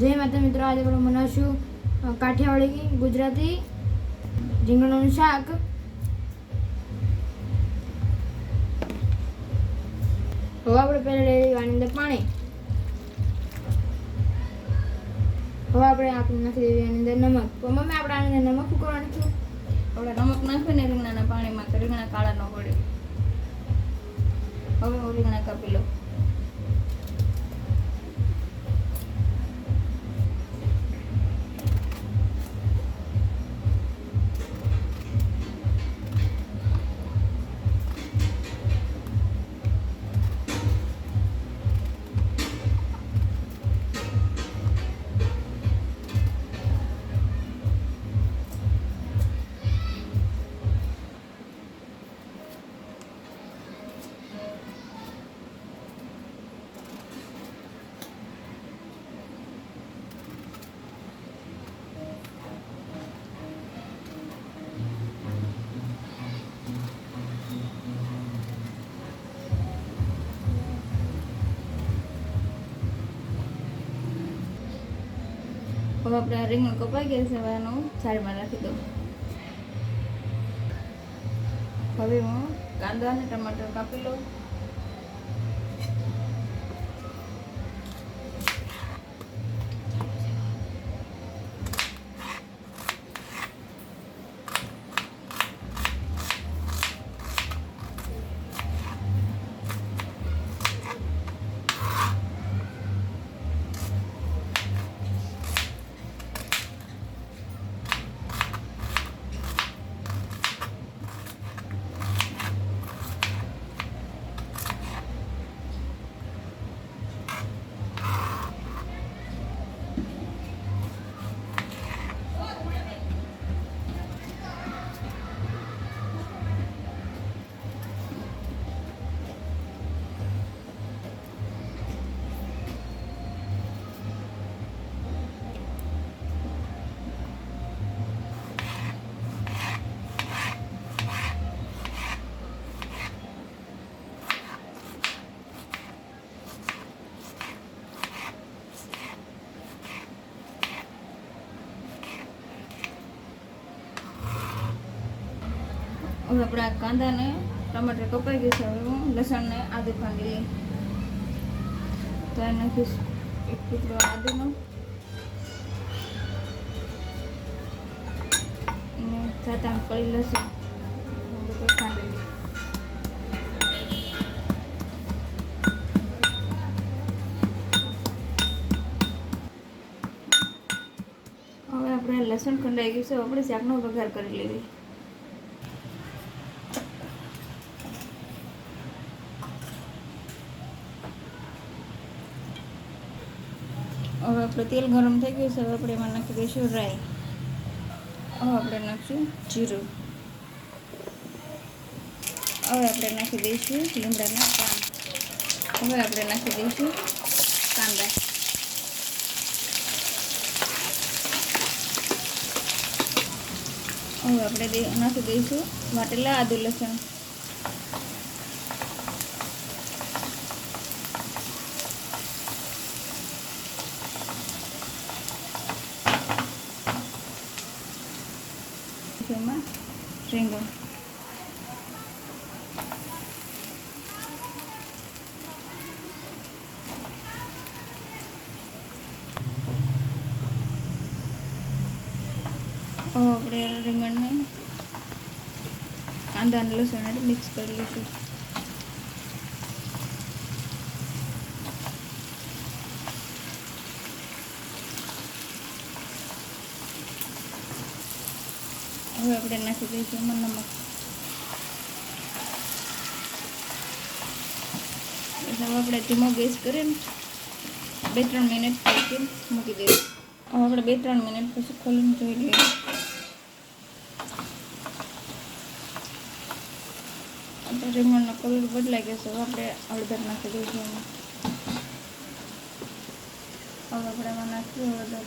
જય માતા મિત્રો, આજે આપણે બનાવશું કાઠિયાવાડી ગુજરાતી રીંગણનું શાક. હવે આપણે પહેલાં લઈ લઈએ આની અંદર પાણી. હવે આપણે આપણે નાખી દેવી આની અંદર નમક. તો મમ્મી, આપણે આની અંદર નમક કરવાનું છું? આપણે નમક નાખીને રીંગણાના પાણીમાં તો રીંગણા કાળા ન પડે. હવે હું રીંગણા કાપી લઉં. હવે આપણે આ રીંગણ કપાઈ ગયા છે હવે આનું છાલમાં રાખી દઉં હવે હું કાંદા અને ટમાટર કાપી લઉં હવે આપણે આ કાંદાને ટમાટર કપાઈ ગયું છે. હવે હું લસણને આદુ ખાંડી લઈ તો એ નાખીશ એક ટુકડો આદુનો. અને આઠ કળી લસણ. ખાંડી લઈ હવે આપણે લસણ ખંડાઈ ગયું છે. આપણે શાકનો વઘાર કરી લેવી હવે આપણે તેલ ગરમ થઈ ગયું છે, હવે આપણે એમાં નાખી દઈશું રાઈ. હવે આપણે નાખીશું જીરું. હવે આપણે નાખી દઈશું લીમડાના પાન. હવે આપણે નાખી દઈશું કાંદા. હવે આપણે નાખી દઈશું વાટેલા આદુ લસણ. એમાં રીંગણ આપણે રીંગણને કાંદા અને લસણ મિક્સ કરી લઈશું હવે આપણે નાખી દઈશું એમાં નમક. હવે આપણે ધીમો ગેસ કરીને બે ત્રણ મિનિટ પછી મૂકી દઈશું. હવે આપણે બે ત્રણ મિનિટ પછી ખોલીને જોઈ લઈએ. આપણે રીંગણનો કલર બદલાઈ ગયો છે, હવે આપણે હળદર નાખી દઈશું હવે આપણે એમાં નાખ્યું હળદર.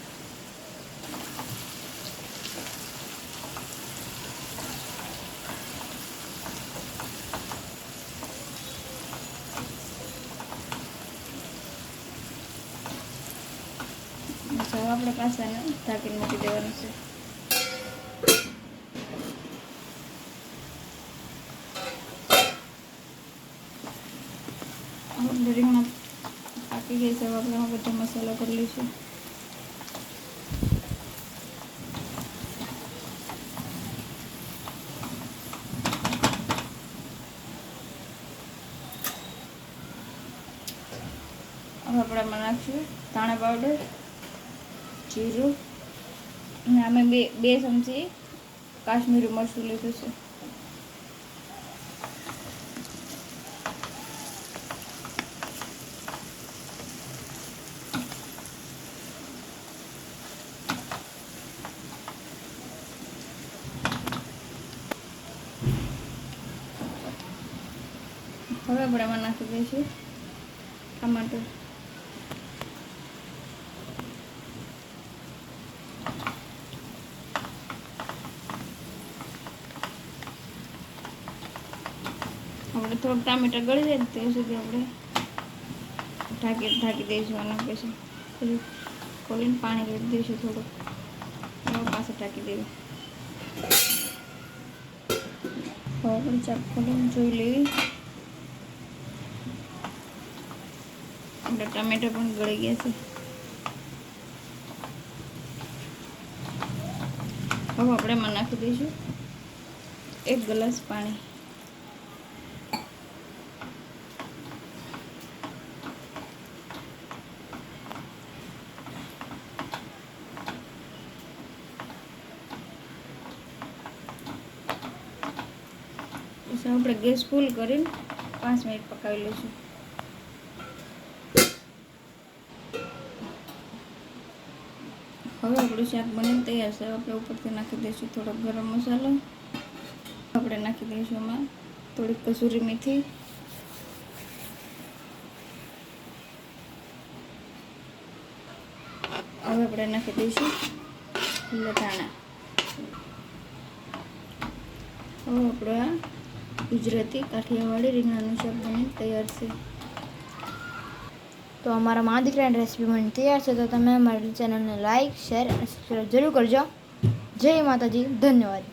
મિક્સ આપણે પાછાને ઢાંકીને મૂકી દેવાનું છે. આપણે રીંગણા ગઈ છે મસાલો કરી લઈશું. હવે આપણે નાખશું ધાણા પાવડર જીરું. અને અમે બે બે ચમચી કાશ્મીરી મરચું લીધું છે. હવે આપણે એમાં નાખી દઈશું. ટમાટર આપણે થોડુંક ટામેટા ગળી જાય ત્યાં સુધી આપણે ઢાંકી ઢાંકી દઈશું અને પછી. પછી ખોલીને પાણી રેડી દઈશું થોડુંક. એવા પાસે ઢાંકી દેવું. હવે આપણે ચાક ખોલીને જોઈ લેવી. આપણા ટામેટા પણ ગળી ગયા છે. હવે આપણે એમાં નાખી દઈશું એક ગ્લાસ પાણી. પછી આપણે ગેસ ફૂલ કરીને પાંચ મિનિટ પકાવી લઈશું. હવે આપણું શાક બનીને તૈયાર છે. આપણે ઉપરથી નાખી દઈશું થોડોક ગરમ મસાલો. આપણે નાખી દઈશું એમાં થોડીક કસૂરી મેથી. હવે આપણે નાખી દઈશું લટાણા હવે આપણે ગુજરાતી કાઠિયાવાડી રીંગણાનું શાક બની તૈયાર છે. તો અમારા મા દીકરાની રેસીપી મને તૈયાર છે, તો તમે અમારી ચેનલને લાઈક શેર અને સબસ્ક્રાઈબ જરૂર કરજો. જય માતાજી, ધન્યવાદ.